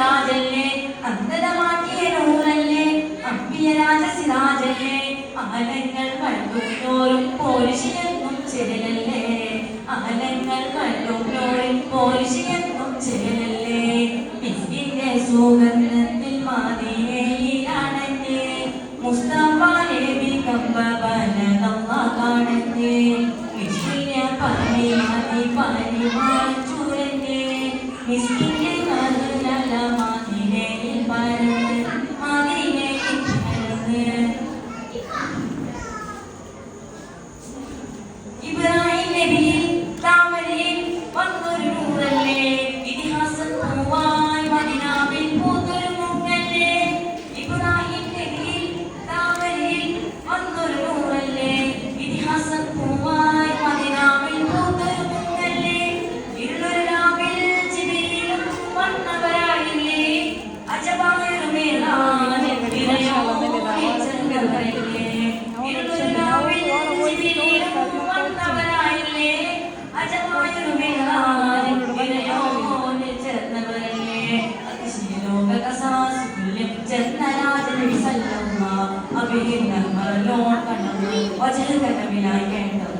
സിറാജല്ലേ അന്തതമാക്കിയ നൂറല്ലേ അമ്പിയരാജ സിറാജല്ലേ അമലങ്ങൾ വഴുകുന്നോറും പോരിശിയെന്നും ചെല്ലല്ലേ അമലങ്ങൾ വഴുകുന്നോറും പോരിശിയെന്നും ചെല്ലല്ലേ മിസ്സിന്റെ സുഗന്ധത്തിൽ മാതിരയിലാണല്ലേ മുസ്തഫ നബി കമ്പവന നമ്മ കാണല്ലേ വിശ്വ പനി മതി പനി മാറ്റൂരല്ലേ മിസ്സിന്റെ Bye. ചെന്നരാജനബി സല്ലല്ലാഹ അഭിഹിന്നമലോകണം വചനകനവിലായി കേട്ടല്ല ഇതിന്റെ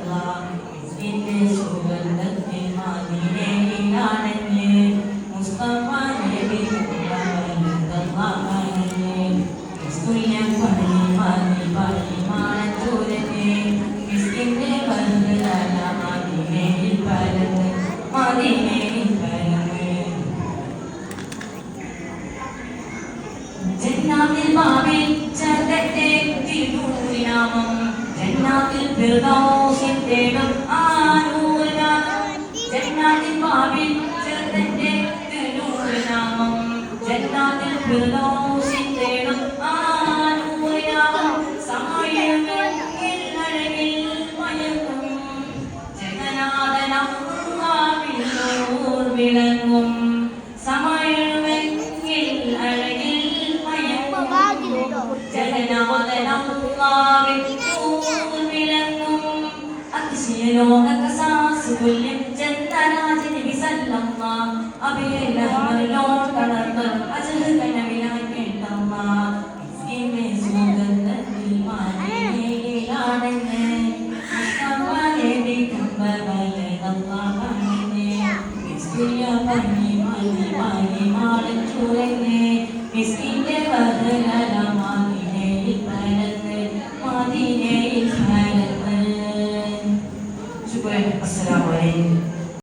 ജന്നാത്തിൽ ബാബിൽ ചതത്തെ തിരുനാമം. ജന്നാത്തിൽ ഫിർദൗസിൻ തേടും ആനൂരനാമം ജന്നാത്തിൽ ബാബിൽ ചതത്തെ തിരുനാമം. ജന്നാത്തിൽ ഫിർദൗസിൻ തേടും ആനൂരനാമം സമയങ്ങൾ ഇല്ലഴകിൽ മയങ്ങും. ജഗന്നാഥനം വിളങ്ങും. വിളങ്ങും അതിശയലോകസാസുല്യം ചന്ദനാജനബി സല്ലമ്മ അഭിലഹമലോൺ കടർന്ന് അജഹ കനവിലായി കേട്ടമ്മ ഇസ്കിന്റെ സുഗന്ധത്തിൽ മാനിയിലാണെന്ന് മുസ്തഫ നബി കമ്പവലെ നമ്മ കാണുന്നേ മിസ്കിയ പനി മനി മനി മാടൻ ചുരങ്ങേ മിസ്കിന്റെ ബദലല